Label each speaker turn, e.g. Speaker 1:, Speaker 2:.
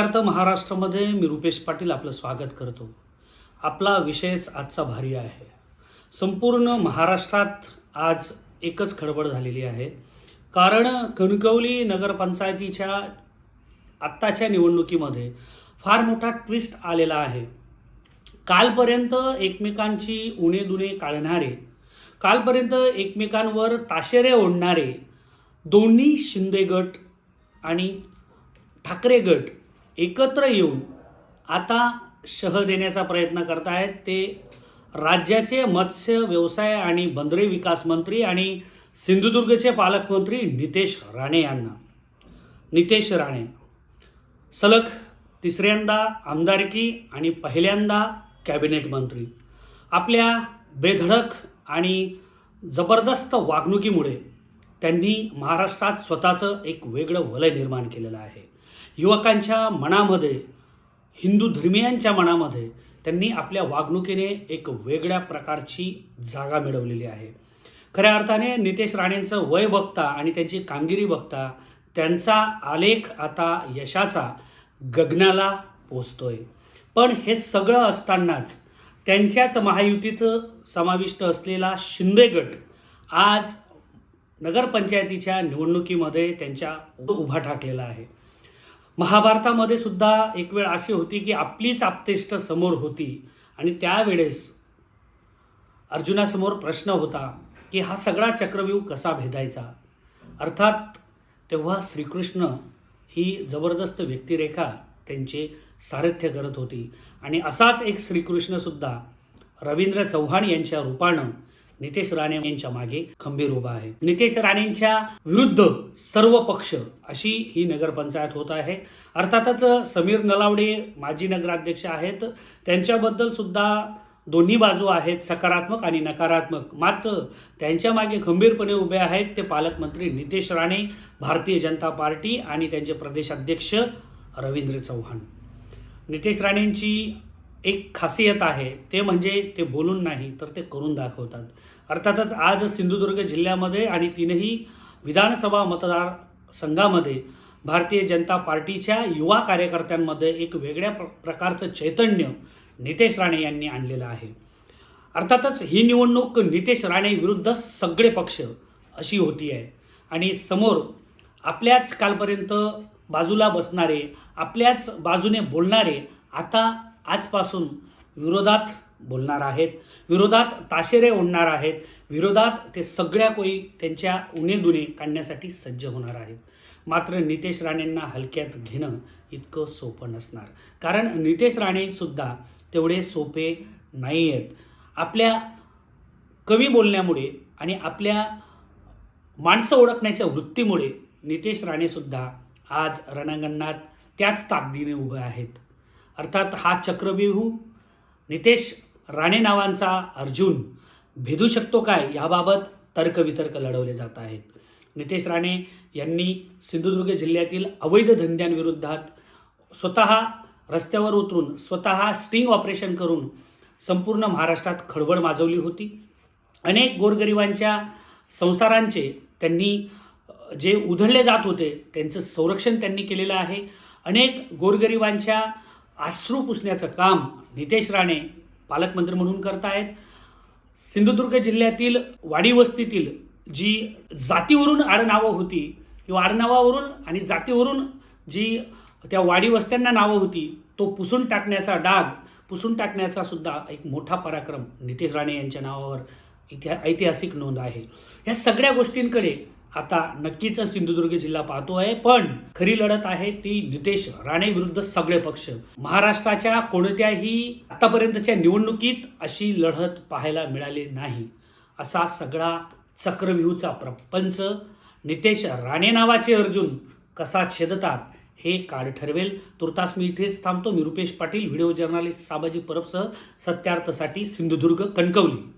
Speaker 1: अर्थ महाराष्ट्रामध्ये मी रुपेश पाटील आपलं स्वागत करतो. आपला विषयच आजचा भारी आहे. संपूर्ण महाराष्ट्रात आज एकच खडबड झालेली आहे. कारण कणकवली नगरपंचायतीच्या आत्ताच्या निवडणुकीमध्ये फार मोठा ट्विस्ट आलेला आहे. कालपर्यंत एकमेकांची उणे दुणे काढणारे कालपर्यंत एकमेकांवर ताशेरे ओढणारे दोन्ही शिंदे गट आणि ठाकरे गट एकत्र येऊन आता शह देण्याचा प्रयत्न करतायत. ते राज्याचे मत्स्य व्यवसाय आणि बंदरे विकास मंत्री आणि सिंधुदुर्गचे पालकमंत्री नितेश राणे यांना. नितेश राणे. सलग तिसऱ्यांदा आमदारकी आणि पहिल्यांदा कॅबिनेट मंत्री. आपल्या बेधडक आणि जबरदस्त वागणुकीमुळे त्यांनी महाराष्ट्रात स्वतःचं एक वेगळं वलय निर्माण केलेलं आहे. युवकांच्या मनामध्ये हिंदू धर्मियांच्या मनामध्ये त्यांनी आपल्या वागणुकीने एक वेगळ्या प्रकारची जागा मिळवलेली आहे. खऱ्या अर्थाने नितेश राणेंचं वय बघता आणि त्यांची कामगिरी बघता त्यांचा आलेख आता यशाचा गगनाला पोचतोय. पण हे सगळं असतानाच त्यांच्याच महायुतीत समाविष्ट असलेला शिंदे गट आज नगरपंचायतीच्या निवडणुकीमध्ये त्यांच्या उभा ठाकलेला आहे. महाभारतामध्ये सुद्धा एक वेळ अशी होती की आपलीच आपतेष्ट समोर होती. आणि त्यावेळेस अर्जुनासमोर प्रश्न होता की हा सगळा चक्रव्यूह कसा भेदायचा? अर्थात तेव्हा श्रीकृष्ण ही जबरदस्त व्यक्तिरेखा त्यांचे सारथ्य करत होती. आणि असाच एक श्रीकृष्णसुद्धा रवींद्र चव्हाण यांच्या रूपानं नितेश राणे यांच्या मागे खंबीर उभा आहे. नितेश राणेंच्या विरुद्ध सर्व पक्ष अशी ही नगरपंचायत होत आहे. अर्थातच समीर नलावडे माजी नगराध्यक्ष आहेत. त्यांच्याबद्दल सुद्धा दोन्ही बाजू आहेत सकारात्मक आणि नकारात्मक. मात्र त्यांच्या मागे खंबीरपणे उभे आहेत ते पालकमंत्री नितेश राणे भारतीय जनता पार्टी आणि त्यांचे प्रदेशाध्यक्ष रवींद्र चव्हाण. नितेश राणेंची एक खासियत आहे ते म्हणजे ते बोलून नाही तर ते करून दाखवतात. अर्थातच आज सिंधुदुर्ग जिल्ह्यामध्ये आणि तीनही विधानसभा मतदारसंघामध्ये भारतीय जनता पार्टीच्या युवा कार्यकर्त्यांमध्ये एक वेगळ्या प्र प्रकारचं चैतन्य नितेश राणे यांनी आणलेलं आहे. अर्थातच ही निवडणूक नितेश राणे विरुद्ध सगळे पक्ष अशी होती आहे. आणि समोर आपल्याच कालपर्यंत बाजूला बसणारे आपल्याच बाजूने बोलणारे आता आजपासून विरोधात बोलणार आहेत विरोधात ताशेरे ओढणार आहेत विरोधात ते सगळ्या कोई त्यांच्या उणेदुणे काढण्यासाठी सज्ज होणार आहेत. मात्र नितेश राणेंना हलक्यात घेणं इतकं सोपं नसणार. कारण नितेश राणेसुद्धा तेवढे सोपे नाही आहेत आपल्या कमी बोलण्यामुळे आणि आपल्या माणसं ओळखण्याच्या वृत्तीमुळे नितेश राणेसुद्धा आज रणांगणात त्याच ताकदीने उभे आहेत. अर्थात हा चक्रव्यूह नितेश राणे नावांचा अर्जुन भेदू शकतो काय? याबाबत तर्कवितर्क लढवले जात आहेत. नितेश राणे यांनी सिंधुदुर्ग जिल्ह्यातील अवैध धंद्यांविरोधात स्वतः रस्त्यावर उतरून स्वतः स्टिंग ऑपरेशन करून संपूर्ण महाराष्ट्रात खळबळ माजवली होती. अनेक गोरगरिबांच्या संसारांचे त्यांनी जे उधळले जात होते त्यांचं संरक्षण त्यांनी केलेलं आहे. अनेक गोरगरिबांच्या आश्रू पुसण्याचं काम नितेश राणे पालकमंत्री म्हणून करतायत. सिंधुदुर्ग जिल्ह्यातील वाडी वस्तीतील जी जातीवरून आडनावं होती किंवा आडनावावरून आणि जातीवरून जी त्या वाडी वस्त्यांना नावं होती तो पुसून टाकण्याचा डाग पुसून टाकण्याचा सुद्धा एक मोठा पराक्रम नितेश राणे यांच्या नावावर इतिहा ऐतिहासिक नोंद आहे. ह्या सगळ्या गोष्टींकडे आता नक्कीच सिंधुदुर्ग जिल्हा पाहतो आहे पण खरी लढत आहे ती नितेश राणे विरुद्ध सगळे पक्ष. महाराष्ट्राच्या कोणत्याही आतापर्यंतच्या निवडणुकीत अशी लढत पाहायला मिळाली नाही असा सगळा चक्रव्यूहचा प्रपंच नितेश राणे नावाचे अर्जुन कसा छेदतात हे काळ ठरवेल. तुर्तास मी इथेच थांबतो. मी रुपेश पाटील व्हिडिओ जर्नालिस्ट साबाजी परबसह सत्यार्थसाठी सिंधुदुर्ग कणकवली.